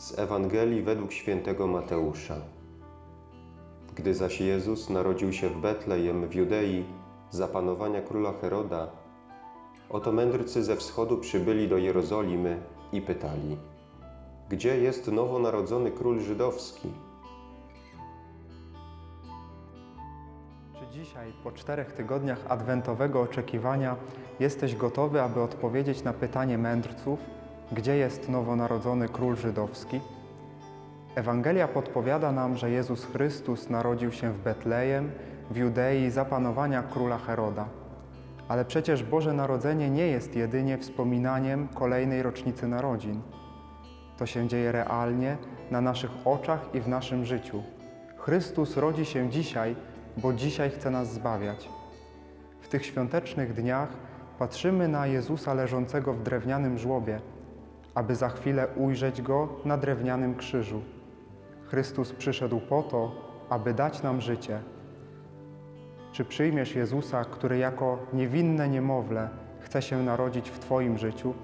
Z Ewangelii według świętego Mateusza. Gdy zaś Jezus narodził się w Betlejem w Judei za panowania króla Heroda, oto mędrcy ze wschodu przybyli do Jerozolimy i pytali: Gdzie jest nowonarodzony król żydowski? Czy dzisiaj, po czterech tygodniach adwentowego oczekiwania, jesteś gotowy, aby odpowiedzieć na pytanie mędrców, gdzie jest nowonarodzony król żydowski? Ewangelia podpowiada nam, że Jezus Chrystus narodził się w Betlejem, w Judei za panowania króla Heroda. Ale przecież Boże Narodzenie nie jest jedynie wspominaniem kolejnej rocznicy narodzin. To się dzieje realnie, na naszych oczach i w naszym życiu. Chrystus rodzi się dzisiaj, bo dzisiaj chce nas zbawiać. W tych świątecznych dniach patrzymy na Jezusa leżącego w drewnianym żłobie, aby za chwilę ujrzeć Go na drewnianym krzyżu. Chrystus przyszedł po to, aby dać nam życie. Czy przyjmiesz Jezusa, który jako niewinne niemowlę chce się narodzić w Twoim życiu?